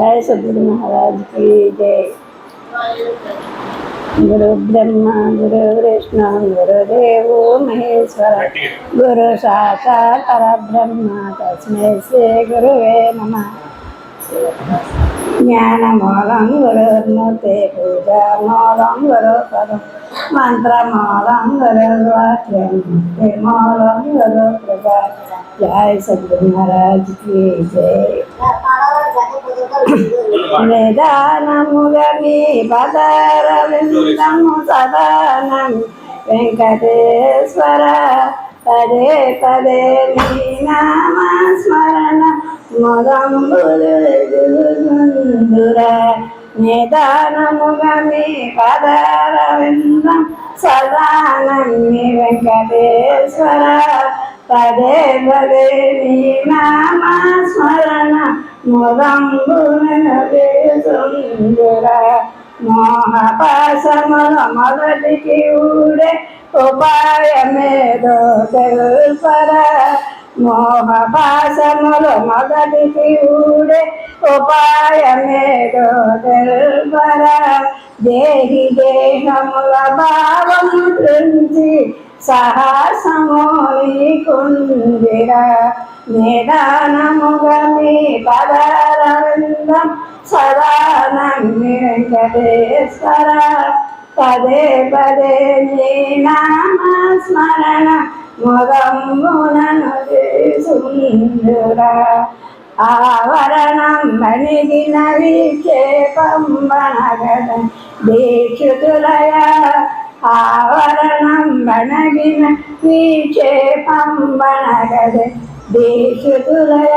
जय सदगुरु महाराज की जय। गुरु ब्रह्मा, गुरु कृष्ण, गुरु देव, महेश्वर, गुरु साक्षात् परब्रह्म, तस्मै श्री गुरुवे नमः। జ్ఞానమూలం గురుమూర్తి పూజామూలం గురుపదం మంత్రమూలం గురువాక్యం మూలం గురు కృప జయ సద్గురు మహారాజ్కి జయ నిదానముగా మీ పదరవిందము సదానం వెంకటేశ్వర పదే పదే నీ నామ స్మరణ ముదంబులుందుర నిదానముగా మీ పదార విందం సదానమి వెంకటేశ్వర. పదే పదే నీ నామ స్మరణ ముదంబునుందుర మోహపాశముల మొదటికి ఊడే ఉపాయమేదో తెలుపరా. మోహపాసములు మొదటి శివుడే ఉపాయమేదో తెలుపరా. దేహి దేహముల భావం తృంచి సాహసము నీకుందిరా. నిదానముగా మీ పదరవిందం సదా నమ్మి వెంకటేశ్వర. పదే పదే నీ నామ స్మరణ ముదమ్మునను సుందుర ఆవరణం మణిగిన విక్షేపంబనగద దీక్షుతులయ ఆవరణం వనగిన విక్షేపంబనగద దీక్షుతులయ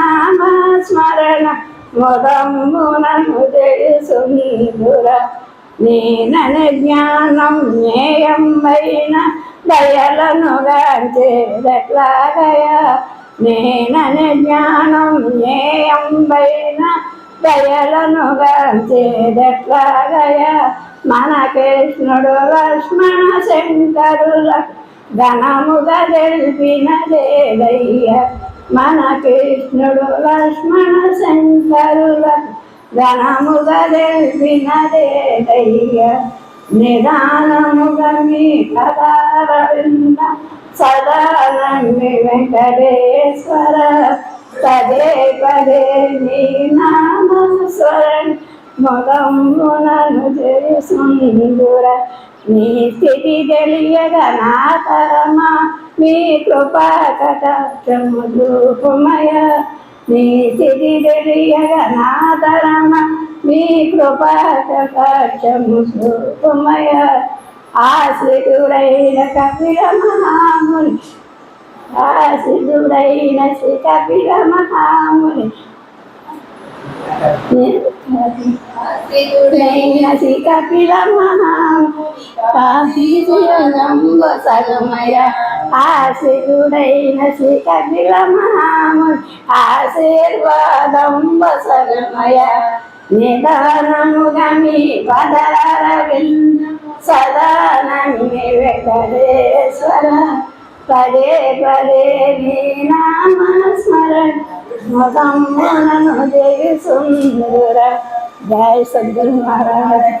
ముదమ్మునను తెలుసుందుర నేనన జ్ఞానం జ్ఞేయమైన దయలను గాంచేదట్లాగయ. నేనని జ్ఞానం జ్ఞేయమైన దయలను గాంచేదట్లాగయ. మన కృష్ణుడు లక్ష్మణ శంకరుల ఘనముగా తెలిపిన దేదయ్య మన కృష్ణుడు లక్ష్మణ శంకరుల ఘనముగా తెలిపిన దేదయ్య నిదానముగా మీ కదారవింద సదా నమ్మి వెంకటేశ్వర. పదే పదే నీ నామ స్మరణ మొదమునను తెలుసుందుర నీ స్థితి తెలియగ నా తరమా మీ కృపా కటాక్షము రూపమయ నీ సిరి తెలియగా నా తరమా మీ కృపా కటాక్షము రూపమయ ఆశ్రితుడైన కపిల మహాముని ఆశ్రితుడైన శ్రీ కపిల మహాముని. శ్రీ కపిల కాశీ సగమయ ఆశీరుడైన శ్రీ కపిల మహాముని ఆశీర్వాదంబ నిదానముగా మీ పదార సదా వెంకటేశ్వర. పదే పదే నీ నామస్మరణ మదమ్మను దేవి సుందర జయ సద్గురు మహారాజ్.